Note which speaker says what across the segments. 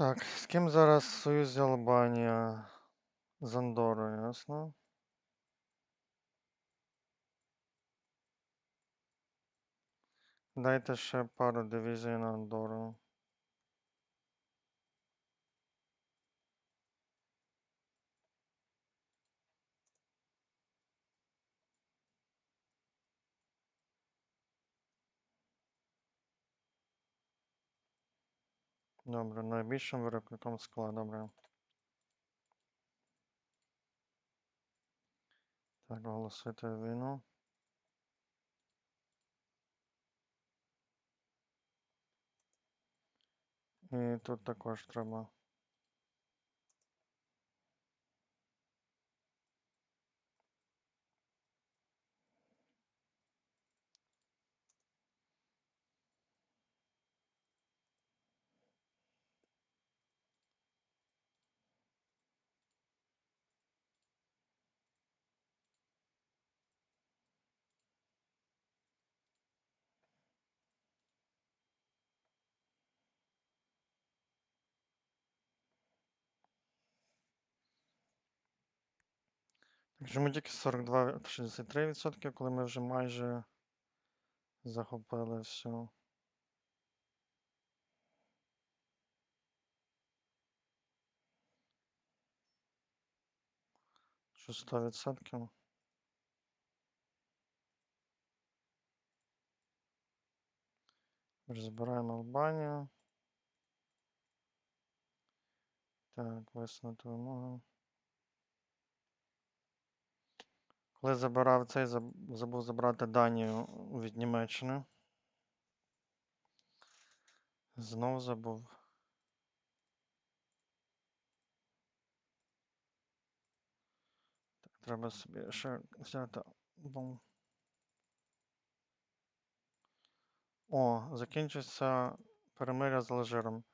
Speaker 1: Так, з ким зараз союз Албанія? З Андорою, ясно? Дайте ще пару дивізій на Андору. Добре, найбільшим виробником скла, добре. Так, оголосити війну. І тут також треба. Так, чому тільки 42, 63%, коли ми вже майже захопили всю. Що 100%? Розбираємо Албанію. Так, висунути вимогу. Коли забирав цей, забув забрати Данію від Німеччини. Знов забув. Так, треба собі ще взяти. Бум. О, закінчиться перемиря з Алжиром.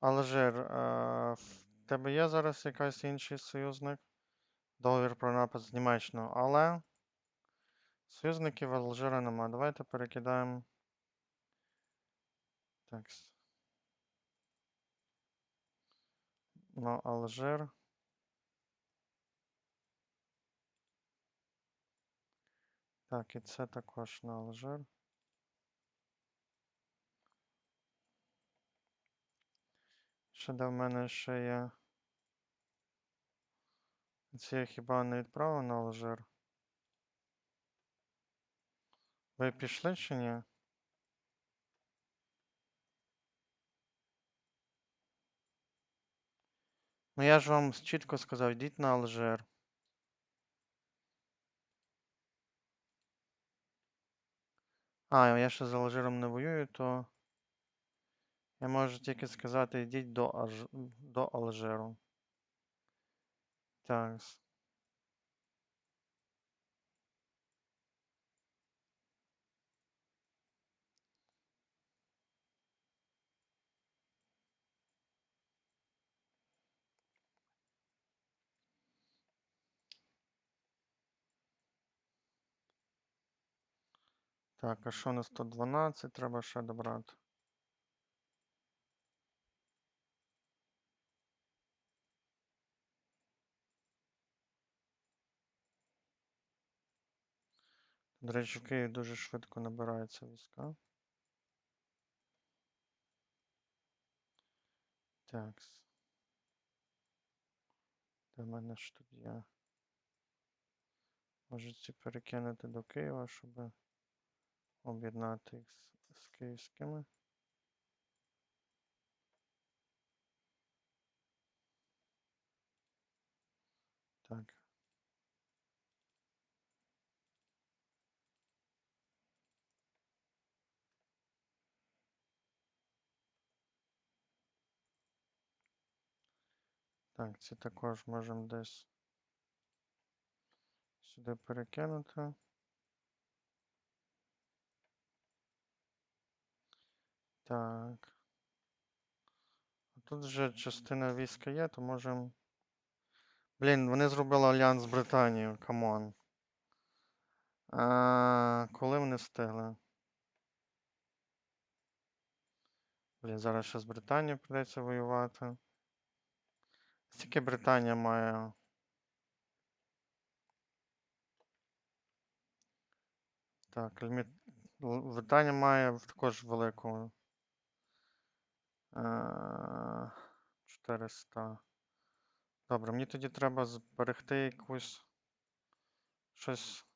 Speaker 1: Алжир, е, в тебе є зараз якийсь інший союзник? Договір про напад з Німеччиною, але союзників Алжира нема. Давайте перекидаємо. Так. с- На Алжир. Так, і це також на Алжир. Ще де в мене ще є. Це я хіба не відправив на Алжир? Ви пішли чи ні? Ну я ж вам чітко сказав, йдіть на Алжир. А, я ще з Алжиром не воюю, то я можу тільки сказати, йдіть до, Аж... до Алжиру. Так. Так, а що на 112 треба ще добрати? До речі, в Києві дуже швидко набираються війська. Так. Де в мене ж тут є? Може ці перекинути до Києва, щоб об'єднати їх з, з київськими. Так. Так, ці також можемо десь сюди перекинути. Так. А Тут вже частина війська є, то можемо. Блін, вони зробили альянс з Британією, камон. А, коли вони встигли? Блін, зараз ще з Британією прийдеться воювати. Скільки Британія має? Так, ліміт. Британія має також велику. Е, 400. Добре, мені тоді треба зберегти якусь щось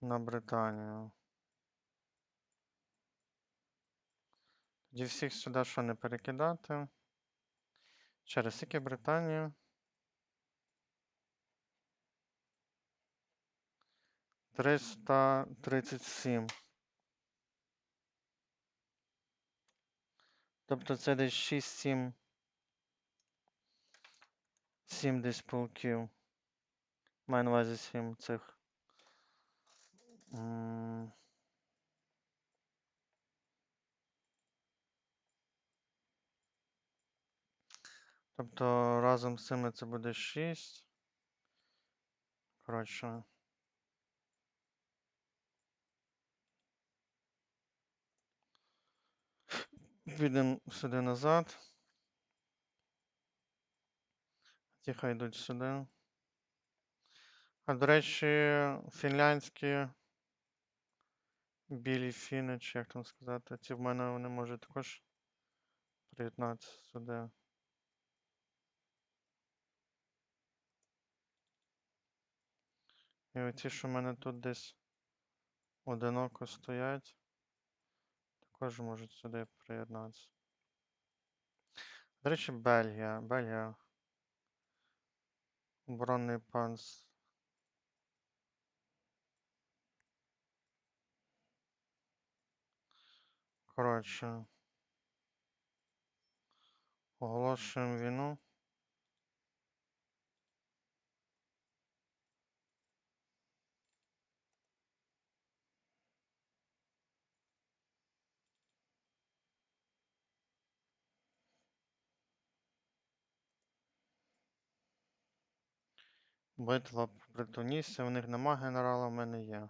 Speaker 1: на Британію. Тоді всіх сюди що не перекидати. Через скільки Британія? Триста тридцять сім. Тобто це десь 6-7. 7 десь полків. Маю на увазі 7 цих. Тобто разом з цими це буде 6. Коротше. Підемо сюди назад. Ті хай йдуть сюди. А до речі, фінляндські білі фіни, чи як там сказати, ці в мене вони можуть також приєднатися сюди. І оці, що в мене тут десь одиноко стоять, також можуть сюди приєднатися. До речі, Бельгія. Бельгія. Оборонний панц. Коротше. Оголошуємо війну. Битва при Тунісі, у них нема генерала, в мене є.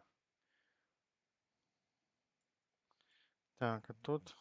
Speaker 1: Так, а тут.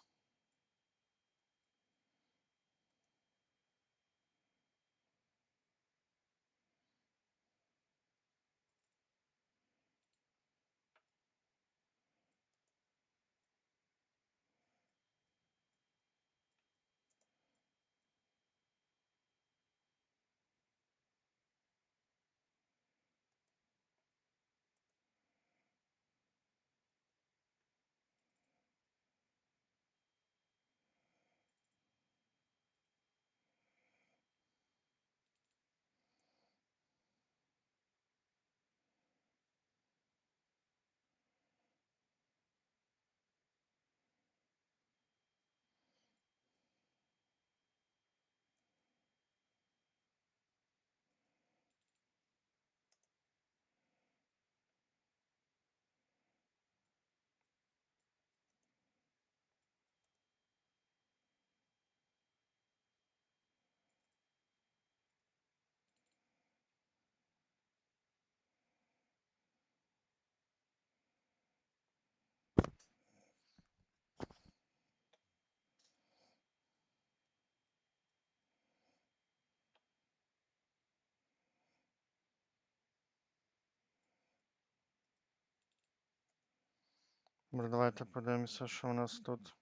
Speaker 1: Добре, давайте подивимося, що у нас тут.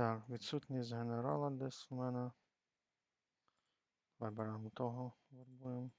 Speaker 1: Так, відсутність генерала десь у мене. Виберемо того, вербуємо.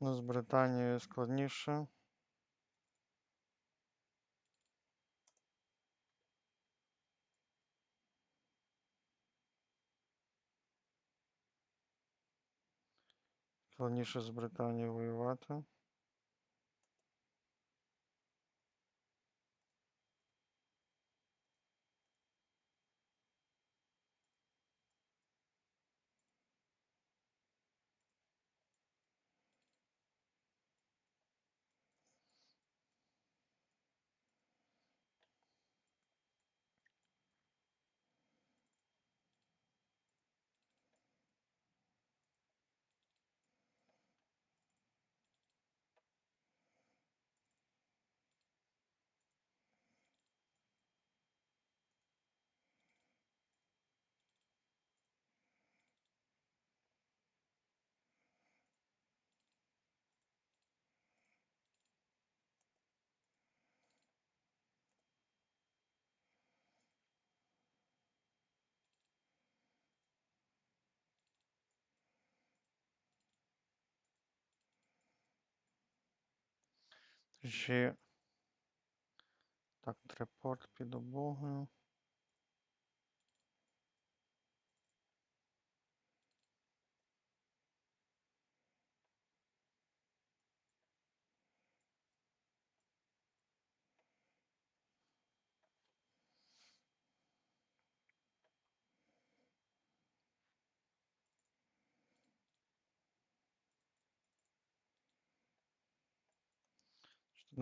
Speaker 1: Ну, з Британією складніше. Складніше з Британією воювати. Ще так, репорт під обогою.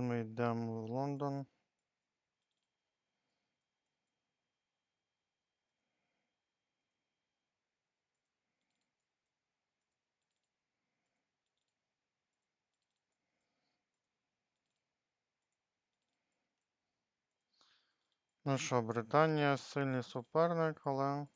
Speaker 1: Ми йдемо в Лондон. Ну що, Британія сильний суперник, але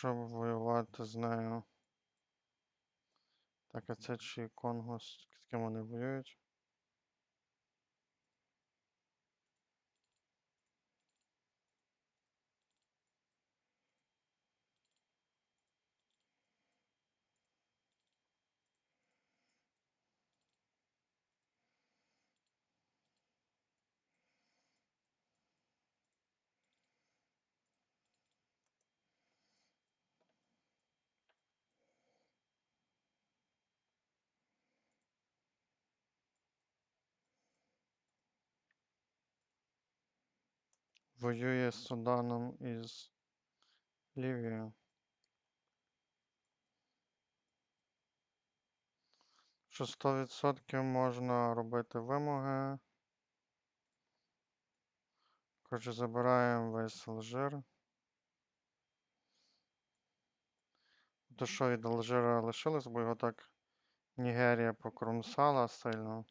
Speaker 1: щоб воювати з нею. Так, а це чи Конго, з ким вони воюють? Воює з Суданом і з Лівією. Що 100% можна робити вимоги. Коротше, забираємо весь Алжир. То що від Алжира лишилось, бо його так Нігерія покромсала сильно.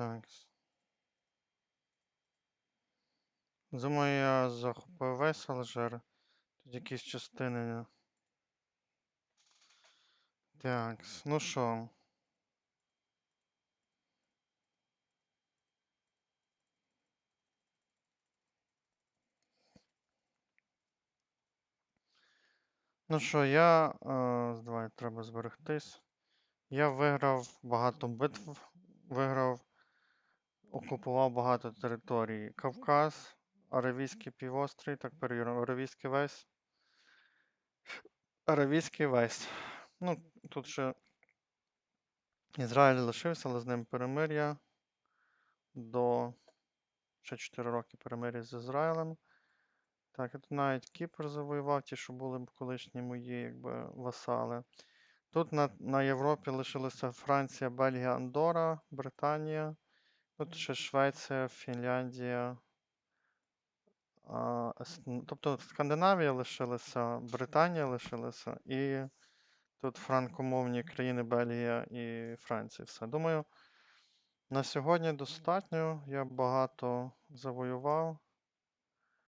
Speaker 1: Так. Думаю, я захопив весь Алжир. Тут якісь частини. Так, ну що. Ну що, я. Е, давай, треба зберегтись. Я виграв багато битв, виграв, окупував багато територій. Кавказ, Аравійський півострів, так перевіримо, Аравійський весь. Аравійський весь. Ну, тут ще Ізраїль лишився, але з ним перемир'я до ще 4 роки перемир'я з Ізраїлем. Так, і тут навіть Кіпр завоював, ті, що були колишні мої якби, васали. Тут на, на Європі лишилися Франція, Бельгія, Андора, Британія. Тут ще Швеція, Фінляндія, тобто Скандинавія лишилася, Британія лишилася і тут франкомовні країни Бельгія і Франція. Все. Думаю, на сьогодні достатньо. Я багато завоював.